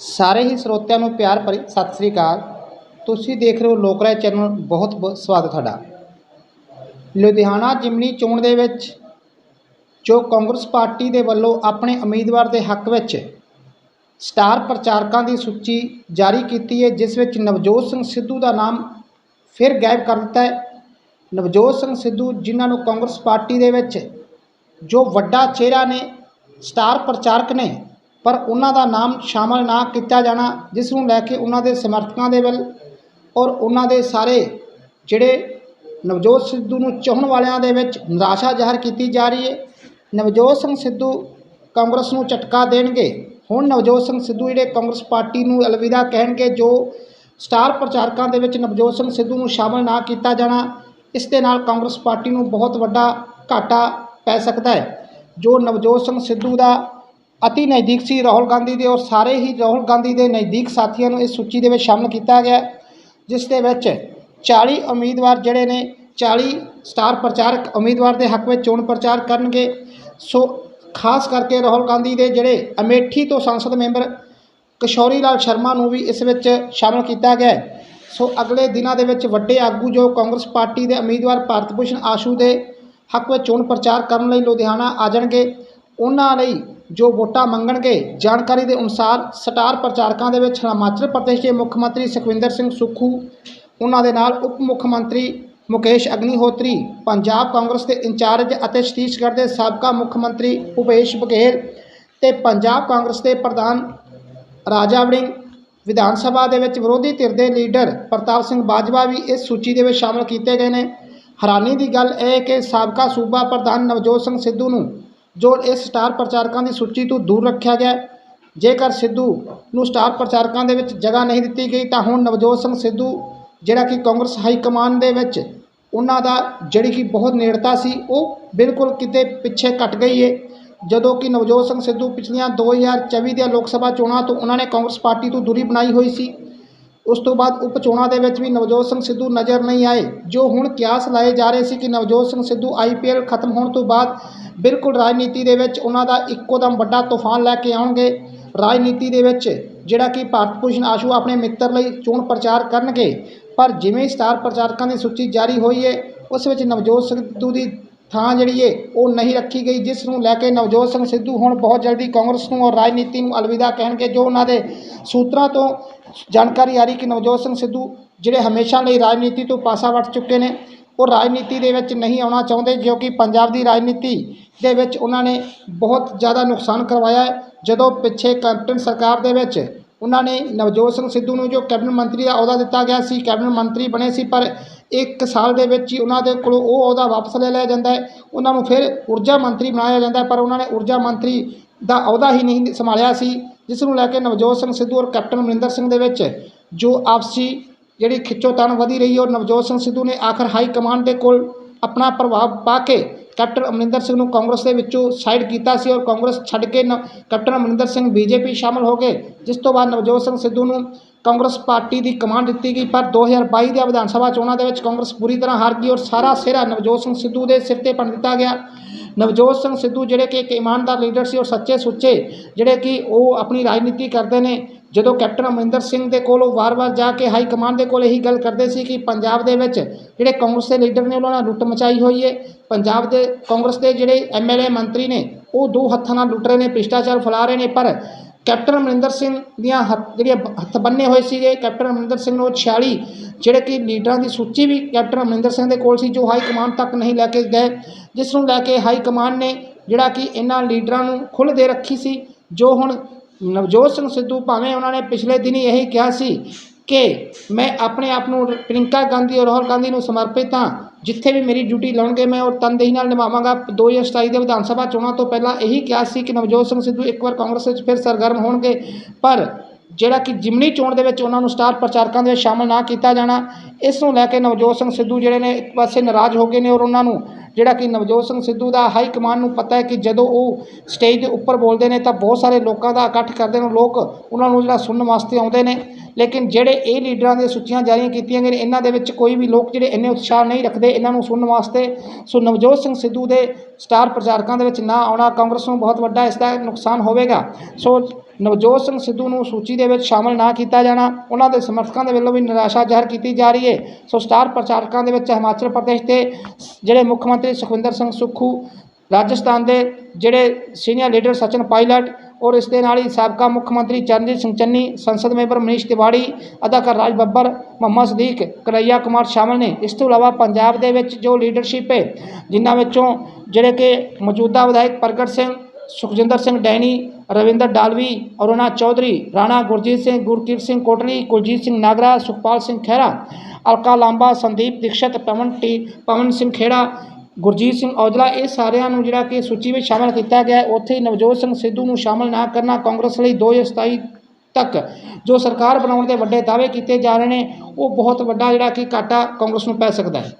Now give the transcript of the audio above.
ਸਾਰੇ ਹੀ ਸਰੋਤਿਆਂ ਨੂੰ ਪਿਆਰ ਭਰੀ ਸਤਿ ਸ੍ਰੀ ਅਕਾਲ। ਤੁਸੀਂ ਦੇਖ ਰਹੇ ਹੋ ਲੋਕਰਾਏ ਚੈਨਲ, ਬਹੁਤ ਬਹੁਤ ਸਵਾਗਤ ਤੁਹਾਡਾ। ਲੁਧਿਆਣਾ ਜਿਮਨੀ ਚੋਣ ਦੇ ਵਿੱਚ, ਜੋ ਕਾਂਗਰਸ ਪਾਰਟੀ ਦੇ ਵੱਲੋਂ ਆਪਣੇ ਉਮੀਦਵਾਰ ਦੇ ਹੱਕ ਵਿੱਚ ਸਟਾਰ ਪ੍ਰਚਾਰਕਾਂ ਦੀ ਸੂਚੀ ਜਾਰੀ ਕੀਤੀ ਹੈ, ਜਿਸ ਵਿੱਚ ਨਵਜੋਤ ਸਿੰਘ ਸਿੱਧੂ ਦਾ ਨਾਮ ਫਿਰ ਗਾਇਬ ਕਰ ਦਿੱਤਾ ਹੈ। ਨਵਜੋਤ ਸਿੰਘ ਸਿੱਧੂ, ਜਿਨ੍ਹਾਂ ਨੂੰ ਕਾਂਗਰਸ ਪਾਰਟੀ ਦੇ ਵਿੱਚ ਜੋ ਵੱਡਾ ਚਿਹਰਾ ਨੇ, ਸਟਾਰ ਪ੍ਰਚਾਰਕ ਨੇ ਪਰ ਉਹਨਾਂ ਦਾ ਨਾਮ ਸ਼ਾਮਲ ਨਾ ਕੀਤਾ ਜਾਣਾ, ਜਿਸ ਨੂੰ ਲੈ ਕੇ ਉਹਨਾਂ ਦੇ ਸਮਰਥਕਾਂ ਦੇ ਵੱਲ ਔਰ ਉਹਨਾਂ ਦੇ ਸਾਰੇ ਜਿਹੜੇ ਨਵਜੋਤ ਸਿੱਧੂ ਨੂੰ ਚਾਹਣ ਵਾਲਿਆਂ ਦੇ ਵਿੱਚ ਨਿਰਾਸ਼ਾ ਜ਼ਾਹਰ ਕੀਤੀ ਜਾ ਰਹੀ ਹੈ। ਨਵਜੋਤ ਸਿੰਘ ਸਿੱਧੂ ਕਾਂਗਰਸ ਨੂੰ ਝਟਕਾ ਦੇਣਗੇ। ਹੁਣ ਨਵਜੋਤ ਸਿੰਘ ਸਿੱਧੂ ਜਿਹੜੇ ਕਾਂਗਰਸ ਪਾਰਟੀ ਨੂੰ ਅਲਵਿਦਾ ਕਹਿਣਗੇ, ਜੋ ਸਟਾਰ ਪ੍ਰਚਾਰਕਾਂ ਦੇ ਵਿੱਚ ਨਵਜੋਤ ਸਿੰਘ ਸਿੱਧੂ ਨੂੰ ਸ਼ਾਮਲ ਨਾ ਕੀਤਾ ਜਾਣਾ, ਇਸ ਦੇ ਨਾਲ ਕਾਂਗਰਸ ਪਾਰਟੀ ਨੂੰ ਬਹੁਤ ਵੱਡਾ ਘਾਟਾ ਪੈ ਸਕਦਾ ਹੈ। ਜੋ ਨਵਜੋਤ ਸਿੰਘ ਸਿੱਧੂ ਦਾ ਅਤੀ ਨਜ਼ਦੀਕ ਸੀ ਰਾਹੁਲ ਗਾਂਧੀ ਦੇ ਔਰ ਸਾਰੇ ਹੀ ਰਾਹੁਲ ਗਾਂਧੀ ਦੇ ਨਜ਼ਦੀਕ ਸਾਥੀਆਂ ਨੂੰ ਇਸ ਸੂਚੀ ਦੇ ਵਿੱਚ ਸ਼ਾਮਲ ਕੀਤਾ ਗਿਆ, ਜਿਸ ਦੇ ਵਿੱਚ 40 ਉਮੀਦਵਾਰ ਜਿਹੜੇ ਨੇ 40 ਸਟਾਰ ਪ੍ਰਚਾਰਕ ਉਮੀਦਵਾਰ ਦੇ ਹੱਕ ਵਿੱਚ ਚੋਣ ਪ੍ਰਚਾਰ ਕਰਨਗੇ। ਸੋ ਖਾਸ ਕਰਕੇ ਰਾਹੁਲ ਗਾਂਧੀ ਦੇ ਜਿਹੜੇ ਅਮੇਠੀ ਤੋਂ ਸੰਸਦ ਮੈਂਬਰ ਕਿਸ਼ੋਰੀ ਲਾਲ ਸ਼ਰਮਾ ਨੂੰ ਵੀ ਇਸ ਵਿੱਚ ਸ਼ਾਮਲ ਕੀਤਾ ਗਿਆ ਸੋ ਅਗਲੇ ਦਿਨਾਂ ਦੇ ਵਿੱਚ ਵੱਡੇ ਆਗੂ ਜੋ ਕਾਂਗਰਸ ਪਾਰਟੀ ਦੇ ਉਮੀਦਵਾਰ ਭਾਰਤ ਭੂਸ਼ਣ ਆਸ਼ੂ ਦੇ ਹੱਕ ਵਿੱਚ ਚੋਣ ਪ੍ਰਚਾਰ ਕਰਨ ਲਈ ਲੁਧਿਆਣਾ ਆ ਜਾਣਗੇ, ਉਹਨਾਂ ਲਈ ਜੋ ਵੋਟਾਂ ਮੰਗਣਗੇ। ਜਾਣਕਾਰੀ ਦੇ ਅਨੁਸਾਰ ਸਟਾਰ ਪ੍ਰਚਾਰਕਾਂ ਦੇ ਵਿੱਚ ਹਿਮਾਚਲ ਪ੍ਰਦੇਸ਼ ਦੇ ਮੁੱਖ ਮੰਤਰੀ ਸੁਖਵਿੰਦਰ ਸਿੰਘ ਸੁੱਖੂ, ਉਹਨਾਂ ਦੇ ਨਾਲ ਉਪ ਮੁੱਖ ਮੰਤਰੀ ਮੁਕੇਸ਼ ਅਗਨੀਹੋਤਰੀ, ਪੰਜਾਬ ਕਾਂਗਰਸ ਦੇ ਇੰਚਾਰਜ ਅਤੇ ਛੱਤੀਸਗੜ੍ਹ ਦੇ ਸਾਬਕਾ ਮੁੱਖ ਮੰਤਰੀ ਭੁਪੇਸ਼ ਬਘੇਲ ਤੇ ਪੰਜਾਬ ਕਾਂਗਰਸ ਦੇ ਪ੍ਰਧਾਨ ਰਾਜਾ ਵੜਿੰਗ। ਵਿਧਾਨ ਸਭਾ ਦੇ ਵਿੱਚ ਵਿਰੋਧੀ ਧਿਰ ਦੇ ਲੀਡਰ ਪ੍ਰਤਾਪ ਸਿੰਘ ਬਾਜਵਾ ਵੀ ਇਸ ਸੂਚੀ ਦੇ ਵਿੱਚ ਸ਼ਾਮਲ ਕੀਤੇ ਗਏ ਨੇ। ਹੈਰਾਨੀ ਦੀ ਗੱਲ ਇਹ ਕਿ ਸਾਬਕਾ ਸੂਬਾ ਪ੍ਰਧਾਨ ਨਵਜੋਤ ਸਿੰਘ ਸਿੱਧੂ ਨੂੰ ਜੋ ਇਸ ਸਟਾਰ ਪ੍ਰਚਾਰਕਾਂ ਦੀ ਸੂਚੀ ਤੋਂ ਦੂਰ ਰੱਖਿਆ ਗਿਆ ਜੇਕਰ ਸਿੱਧੂ ਨੂੰ ਸਟਾਰ ਪ੍ਰਚਾਰਕਾਂ ਦੇ ਵਿੱਚ ਜਗ੍ਹਾ ਨਹੀਂ ਦਿੱਤੀ ਗਈ, ਤਾਂ ਹੁਣ ਨਵਜੋਤ ਸਿੰਘ ਸਿੱਧੂ, ਜਿਹੜਾ ਕਿ ਕਾਂਗਰਸ ਹਾਈ ਕਮਾਨ ਦੇ ਵਿੱਚ ਉਹਨਾਂ ਦਾ ਜਿਹੜੀ ਕਿ ਬਹੁਤ ਨੇੜਤਾ ਸੀ, ਉਹ ਬਿਲਕੁਲ ਕਿਤੇ ਪਿੱਛੇ ਘਟ ਗਈ ਹੈ ਜਦੋਂ ਕਿ ਨਵਜੋਤ ਸਿੰਘ ਸਿੱਧੂ ਪਿਛਲੀਆਂ 2024 ਦੀਆਂ ਲੋਕ ਸਭਾ ਚੋਣਾਂ ਤੋਂ ਉਹਨਾਂ ਨੇ ਕਾਂਗਰਸ ਪਾਰਟੀ ਤੋਂ ਦੂਰੀ ਬਣਾਈ ਹੋਈ ਸੀ। ਉਸ ਤੋਂ ਬਾਅਦ ਉਪ ਚੋਣਾਂ ਦੇ ਵਿੱਚ ਵੀ ਨਵਜੋਤ ਸਿੰਘ ਸਿੱਧੂ ਨਜ਼ਰ ਨਹੀਂ ਆਏ, ਜੋ ਹੁਣ ਕਿਆਸ ਲਾਏ ਜਾ ਰਹੇ ਸੀ ਕਿ ਨਵਜੋਤ ਸਿੰਘ ਸਿੱਧੂ ਆਈਪੀਐਲ ਖਤਮ ਹੋਣ ਤੋਂ ਬਾਅਦ ਬਿਲਕੁਲ ਰਾਜਨੀਤੀ ਦੇ ਵਿੱਚ ਉਹਨਾਂ ਦਾ ਇੱਕੋ ਦਮ ਵੱਡਾ ਤੂਫਾਨ ਲੈ ਕੇ ਆਉਣਗੇ। ਰਾਜਨੀਤੀ ਦੇ ਵਿੱਚ ਜਿਹੜਾ ਕਿ ਭਾਰਤ ਭੂਸ਼ਣ ਆਸ਼ੂ ਆਪਣੇ ਮਿੱਤਰ ਲਈ ਚੋਣ ਪ੍ਰਚਾਰ ਕਰਨਗੇ, ਪਰ ਜਿਵੇਂ ਸਟਾਰ ਪ੍ਰਚਾਰਕਾਂ ਦੀ ਸੂਚੀ ਜਾਰੀ ਹੋਈ ਹੈ, ਉਸ ਵਿੱਚ ਨਵਜੋਤ ਸਿੰਘ ਸਿੱਧੂ ਦੀ ਥਾਂ ਜਿਹੜੀ ਹੈ ਉਹ ਨਹੀਂ ਰੱਖੀ ਗਈ, ਜਿਸ ਨੂੰ ਲੈ ਕੇ ਨਵਜੋਤ ਸਿੰਘ ਸਿੱਧੂ ਹੁਣ ਬਹੁਤ ਜਲਦੀ ਕਾਂਗਰਸ ਨੂੰ ਔਰ ਰਾਜਨੀਤੀ ਨੂੰ ਅਲਵਿਦਾ ਕਹਿਣਗੇ, ਜੋ ਉਹਨਾਂ ਦੇ ਸੂਤਰਾਂ ਤੋਂ ਜਾਣਕਾਰੀ ਆ ਰਹੀ ਕਿ ਨਵਜੋਤ ਸਿੰਘ ਸਿੱਧੂ ਜਿਹੜੇ ਹਮੇਸ਼ਾ ਲਈ ਰਾਜਨੀਤੀ ਤੋਂ ਪਾਸਾ ਵੱਟ ਚੁੱਕੇ ਨੇ, ਉਹ ਰਾਜਨੀਤੀ ਦੇ ਵਿੱਚ ਨਹੀਂ ਆਉਣਾ ਚਾਹੁੰਦੇ, ਜੋ ਕਿ ਪੰਜਾਬ ਦੀ ਰਾਜਨੀਤੀ ਦੇ ਵਿੱਚ ਉਹਨਾਂ ਨੇ ਬਹੁਤ ਜ਼ਿਆਦਾ ਨੁਕਸਾਨ ਕਰਵਾਇਆ ਹੈ। ਜਦੋਂ ਪਿੱਛੇ ਕੈਪਟਨ ਸਰਕਾਰ ਦੇ ਵਿੱਚ ਉਹਨਾਂ ਨੇ ਨਵਜੋਤ ਸਿੰਘ ਸਿੱਧੂ ਨੂੰ ਜੋ ਕੈਬਨਿਟ ਮੰਤਰੀ ਦਾ ਅਹੁਦਾ ਦਿੱਤਾ ਗਿਆ ਸੀ, ਕੈਬਨਿਟ ਮੰਤਰੀ ਬਣੇ ਸੀ, ਪਰ ਇੱਕ ਸਾਲ ਦੇ ਵਿੱਚ ਹੀ ਉਹਨਾਂ ਦੇ ਕੋਲੋਂ ਉਹ ਅਹੁਦਾ ਵਾਪਸ ਲੈ ਲਿਆ ਜਾਂਦਾ ਹੈ। ਉਹਨਾਂ ਨੂੰ ਫਿਰ ਊਰਜਾ ਮੰਤਰੀ ਬਣਾਇਆ ਜਾਂਦਾ ਪਰ ਉਹਨਾਂ ਨੇ ਊਰਜਾ ਮੰਤਰੀ ਦਾ ਅਹੁਦਾ ਹੀ ਨਹੀਂ ਸੰਭਾਲਿਆ ਸੀ, ਜਿਸ ਨੂੰ ਲੈ ਕੇ ਨਵਜੋਤ ਸਿੰਘ ਸਿੱਧੂ ਔਰ ਕੈਪਟਨ ਅਮਰਿੰਦਰ ਸਿੰਘ ਦੇ ਵਿੱਚ ਜੋ ਆਪਸੀ ਜਿਹੜੀ ਖਿੱਚੋਤਾਣ ਵਧੀ ਰਹੀ ਔਰ ਨਵਜੋਤ ਸਿੰਘ ਸਿੱਧੂ ਨੇ ਆਖਰ ਹਾਈ ਕਮਾਂਡ ਦੇ ਕੋਲ ਆਪਣਾ ਪ੍ਰਭਾਵ ਪਾ ਕੇ ਕੈਪਟਨ ਅਮਰਿੰਦਰ ਸਿੰਘ ਨੂੰ ਕਾਂਗਰਸ ਦੇ ਵਿੱਚੋਂ ਸਾਈਡ ਕੀਤਾ ਸੀ ਔਰ ਕਾਂਗਰਸ ਛੱਡ ਕੇ ਨ- ਕੈਪਟਨ ਅਮਰਿੰਦਰ ਸਿੰਘ ਬੀਜੇਪੀ ਸ਼ਾਮਲ ਹੋ ਗਏ, ਜਿਸ ਤੋਂ ਬਾਅਦ ਨਵਜੋਤ ਸਿੰਘ ਸਿੱਧੂ ਨੂੰ ਕਾਂਗਰਸ ਪਾਰਟੀ ਦੀ ਕਮਾਂਡ ਦਿੱਤੀ ਗਈ, ਪਰ 2022 ਦੀਆਂ ਵਿਧਾਨ ਸਭਾ ਚੋਣਾਂ ਦੇ ਵਿੱਚ ਕਾਂਗਰਸ ਪੂਰੀ ਤਰ੍ਹਾਂ ਹਾਰ ਗਈ ਔਰ ਸਾਰਾ ਸਿਹਰਾ ਨਵਜੋਤ ਸਿੰਘ ਸਿੱਧੂ ਦੇ ਸਿਰ ਤੇ ਪਣ ਦਿੱਤਾ ਗਿਆ। ਨਵਜੋਤ ਸਿੰਘ ਸਿੱਧੂ ਜਿਹੜੇ ਕਿ ਇੱਕ ਇਮਾਨਦਾਰ ਲੀਡਰ ਸੀ ਔਰ ਸੱਚੇ ਸੁੱਚੇ, ਜਿਹੜੇ ਕਿ ਉਹ ਆਪਣੀ ਰਾਜਨੀਤੀ ਕਰਦੇ ਨੇ ਜਦੋਂ ਕੈਪਟਨ ਅਮਰਿੰਦਰ ਸਿੰਘ ਦੇ ਕੋਲ ਉਹ ਵਾਰ-ਵਾਰ ਜਾ ਕੇ ਹਾਈ ਕਮਾਂਡ ਦੇ ਕੋਲ ਇਹੀ ਗੱਲ ਕਰਦੇ ਸੀ ਕਿ ਪੰਜਾਬ ਦੇ ਵਿੱਚ ਜਿਹੜੇ ਕਾਂਗਰਸ ਦੇ ਲੀਡਰ ਨੇ ਉਹਨਾਂ ਨਾਲ ਲੁੱਟ ਮਚਾਈ ਹੋਈ ਹੈ ਪੰਜਾਬ ਦੇ ਕਾਂਗਰਸ ਦੇ ਜਿਹੜੇ ਐਮਐਲਏ ਮੰਤਰੀ ਨੇ, ਉਹ ਦੋ ਹੱਥਾਂ ਨਾਲ ਲੁੱਟ ਰਹੇ ਨੇ, ਭ੍ਰਿਸ਼ਟਾਚਾਰ ਫੈਲਾ ਰਹੇ ਨੇ, ਪਰ ਕੈਪਟਨ ਅਮਰਿੰਦਰ ਸਿੰਘ ਦੀਆਂ ਹੱਥ, ਜਿਹੜੀਆਂ ਬ- ਹੱਥ ਬੰਨੇ ਹੋਏ ਸੀਗੇ, ਕੈਪਟਨ ਅਮਰਿੰਦਰ ਸਿੰਘ ਨੂੰ 46 ਜਿਹੜੇ ਕਿ ਲੀਡਰਾਂ ਦੀ ਸੂਚੀ ਵੀ ਕੈਪਟਨ ਅਮਰਿੰਦਰ ਸਿੰਘ ਦੇ ਕੋਲ ਸੀ, ਜੋ ਹਾਈ ਕਮਾਂਡ ਤੱਕ ਨਹੀਂ ਲੈ ਕੇ ਗਏ, ਜਿਸ ਨੂੰ ਲੈ ਕੇ ਹਾਈ ਕਮਾਂਡ ਨੇ ਜਿਹੜਾ ਕਿ ਇਹਨਾਂ ਲੀਡਰਾਂ ਨੂੰ ਖੁੱਲ੍ਹ ਦੇ ਰੱਖੀ ਸੀ, ਜੋ ਹੁਣ ਨਵਜੋਤ ਸਿੰਘ ਸਿੱਧੂ ਭਾਵੇਂ ਉਹਨਾਂ ਨੇ ਪਿਛਲੇ ਦਿਨੀ ਇਹੀ ਕਿਹਾ ਸੀ ਕਿ ਮੈਂ ਆਪਣੇ ਆਪ ਨੂੰ ਪ੍ਰਿੰਕਾ ਗਾਂਧੀ ਔਰ ਰਾਹੁਲ ਗਾਂਧੀ ਨੂੰ ਸਮਰਪਿਤ ਹਾਂ, ਜਿੱਥੇ ਵੀ ਮੇਰੀ ਡਿਊਟੀ ਲਾਉਣਗੇ ਮੈਂ ਉਹ ਤਨਦੇਹੀ ਨਾਲ ਨਿਭਾਵਾਂਗਾ। 2027 ਦੇ ਵਿਧਾਨ ਸਭਾ ਚੋਣਾਂ ਤੋਂ ਪਹਿਲਾਂ ਇਹੀ ਕਿਹਾ ਸੀ ਕਿ ਨਵਜੋਤ ਸਿੰਘ ਸਿੱਧੂ ਇੱਕ ਵਾਰ ਕਾਂਗਰਸ ਵਿੱਚ ਫਿਰ ਸਰਗਰਮ ਹੋਣਗੇ, ਪਰ ਜਿਹੜਾ ਕਿ ਜਿਮਨੀ ਚੋਣ ਦੇ ਵਿੱਚ ਉਹਨਾਂ ਨੂੰ ਸਟਾਰ ਪ੍ਰਚਾਰਕਾਂ ਦੇ ਵਿੱਚ ਸ਼ਾਮਲ ਨਾ ਕੀਤਾ ਜਾਣਾ, ਇਸ ਨੂੰ ਲੈ ਕੇ ਨਵਜੋਤ ਸਿੰਘ ਸਿੱਧੂ ਜਿਹੜੇ ਨੇ ਇੱਕ ਪਾਸੇ ਨਾਰਾਜ਼ ਹੋ ਗਏ ਨੇ ਔਰ ਉਹਨਾਂ ਨੂੰ ਜਿਹੜਾ ਕਿ ਨਵਜੋਤ ਸਿੰਘ ਸਿੱਧੂ ਦਾ ਹਾਈ ਕਮਾਂਡ ਨੂੰ ਪਤਾ ਹੈ ਕਿ ਜਦੋਂ ਉਹ ਸਟੇਜ ਦੇ ਉੱਪਰ ਬੋਲਦੇ ਨੇ ਤਾਂ ਬਹੁਤ ਸਾਰੇ ਲੋਕਾਂ ਦਾ ਇਕੱਠ ਕਰਦੇ ਨੇ, ਲੋਕ ਉਹਨਾਂ ਨੂੰ ਜਿਹੜਾ ਸੁਣਨ ਵਾਸਤੇ ਆਉਂਦੇ ਨੇ। ਲੇਕਿਨ ਜਿਹੜੇ ਇਹ ਲੀਡਰਾਂ ਦੀਆਂ ਸੂਚੀਆਂ ਜਾਰੀ ਕੀਤੀਆਂ ਗਈਆਂ ਨੇ, ਇਹਨਾਂ ਦੇ ਵਿੱਚ ਕੋਈ ਵੀ ਲੋਕ ਜਿਹੜੇ ਇੰਨੇ ਉਤਸ਼ਾਹ ਨਹੀਂ ਰੱਖਦੇ ਇਹਨਾਂ ਨੂੰ ਸੁਣਨ ਵਾਸਤੇ ਸੋ ਨਵਜੋਤ ਸਿੰਘ ਸਿੱਧੂ ਦੇ ਸਟਾਰ ਪ੍ਰਚਾਰਕਾਂ ਦੇ ਵਿੱਚ ਨਾ ਆਉਣਾ ਕਾਂਗਰਸ ਨੂੰ ਬਹੁਤ ਵੱਡਾ ਇਸ ਦਾ ਨੁਕਸਾਨ ਹੋਵੇਗਾ। ਸੋ ਨਵਜੋਤ ਸਿੰਘ ਸਿੱਧੂ ਨੂੰ ਸੂਚੀ ਦੇ ਵਿੱਚ ਸ਼ਾਮਲ ਨਾ ਕੀਤਾ ਜਾਣਾ ਉਹਨਾਂ ਦੇ ਸਮਰਥਕਾਂ ਦੇ ਵੱਲੋਂ ਵੀ ਨਿਰਾਸ਼ਾ ਜ਼ਾਹਰ ਕੀਤੀ ਜਾ ਰਹੀ ਹੈ। ਸੋ ਸਟਾਰ ਪ੍ਰਚਾਰਕਾਂ ਦੇ ਵਿੱਚ ਹਿਮਾਚਲ ਪ੍ਰਦੇਸ਼ ਦੇ ਜਿਹੜੇ ਮੁੱਖ ਮੰਤਰੀ ਸੁਖਵਿੰਦਰ ਸਿੰਘ ਸੁੱਖੂ ਰਾਜਸਥਾਨ ਦੇ ਜਿਹੜੇ ਸੀਨੀਅਰ ਲੀਡਰ ਸਚਿਨ ਪਾਇਲਟ ਔਰ ਇਸ ਦੇ ਨਾਲ ਹੀ ਸਾਬਕਾ ਮੁੱਖ ਮੰਤਰੀ ਚਰਨਜੀਤ ਸਿੰਘ ਚੰਨੀ, ਸੰਸਦ ਮੈਂਬਰ ਮਨੀਸ਼ ਤਿਵਾੜੀ, ਅਦਾਕਾਰ ਰਾਜ ਬੱਬਰ, ਮੁਹੰਮਦ ਸਦੀਕ ਕਰਈਆ ਕੁਮਾਰ ਸ਼ਾਮਲ ਨੇ। ਇਸ ਤੋਂ ਇਲਾਵਾ ਪੰਜਾਬ ਦੇ ਵਿੱਚ ਜੋ ਲੀਡਰਸ਼ਿਪ ਹੈ, ਜਿਨ੍ਹਾਂ ਵਿੱਚੋਂ ਜਿਹੜੇ ਕਿ ਮੌਜੂਦਾ ਵਿਧਾਇਕ ਪ੍ਰਗਟ ਸਿੰਘ, ਸੁਖਜਿੰਦਰ ਸਿੰਘ ਡੈਣੀ, ਰਵਿੰਦਰ ਡਾਲਵੀ, ਅਰੁਣਾ ਚੌਧਰੀ, ਰਾਣਾ ਗੁਰਜੀਤ ਸਿੰਘ, ਗੁਰਕੀਰਤ ਸਿੰਘ ਕੋਟਲੀ, ਕੁਲਜੀਤ ਸਿੰਘ ਨਾਗਰਾ, ਸੁਖਪਾਲ ਸਿੰਘ ਖਹਿਰਾ, ਅਲਕਾ ਲਾਂਬਾ, ਸੰਦੀਪ ਦੀਕਸ਼ਤ, ਪਵਨ ਟੀ, ਪਵਨ ਸਿੰਘ ਖੇੜਾ ਗੁਰਜੀਤ ਸਿੰਘ ਔਜਲਾ, ਇਹ ਸਾਰਿਆਂ ਨੂੰ ਜਿਹੜਾ ਕਿ ਸੂਚੀ ਵਿੱਚ ਸ਼ਾਮਲ ਕੀਤਾ ਗਿਆ ਹੈ। ਉੱਥੇ ਹੀ ਨਵਜੋਤ ਸਿੰਘ ਸਿੱਧੂ ਨੂੰ ਸ਼ਾਮਲ ਨਾ ਕਰਨਾ ਕਾਂਗਰਸ ਲਈ 2027 ਤੱਕ ਜੋ ਸਰਕਾਰ ਬਣਾਉਣ ਦੇ ਵੱਡੇ ਦਾਅਵੇ ਕੀਤੇ ਜਾ ਰਹੇ ਨੇ, ਉਹ ਬਹੁਤ ਵੱਡਾ ਜਿਹੜਾ ਕਿ ਘਾਟਾ ਕਾਂਗਰਸ ਨੂੰ ਪੈ ਸਕਦਾ ਹੈ